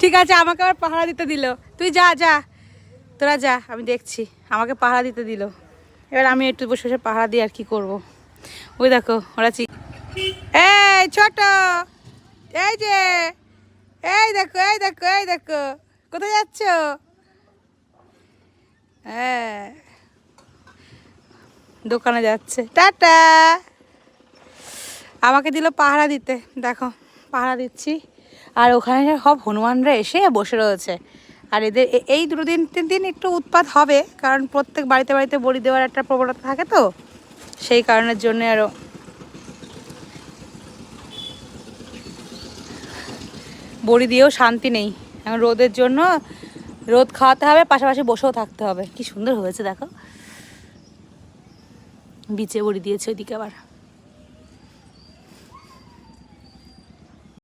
ঠিক আছে, আমাকে আবার পাহারা দিতে দিল। তুই যা যা। তোরা যা, আমি দেখছি। আমাকে পাহারা দিতে দিল। এবার আমি একটু বসে বসে পাহারা দিই আর কি করব। ওই দেখো, ওরা চি এই ছোট, এই যে, এই দেখো এই দেখো এই দেখো। কোথায় যাচ্ছ? হ্যাঁ। দোকানে যাচ্ছে। টাটা। আমাকে দিল পাহারা দিতে। দেখো। পাহারা দিচ্ছি। আর ওখানে সব হনুমানরা এসে বসে রয়েছে। আর এদের এই দুটো দিন, তিন দিন একটু উৎপাত হবে, কারণ প্রত্যেক বাড়িতে বাড়িতে বড়ি দেওয়ার একটা প্রবণতা থাকে তো, সেই কারণের জন্য আরও বড়ি দিয়েও শান্তি নেই। এখন রোদের জন্য রোদ খাওয়াতে হবে, পাশাপাশি বসেও থাকতে হবে। কি সুন্দর হয়েছে, দেখো। বিচে বড়ি দিয়েছে ওইদিকে আবার।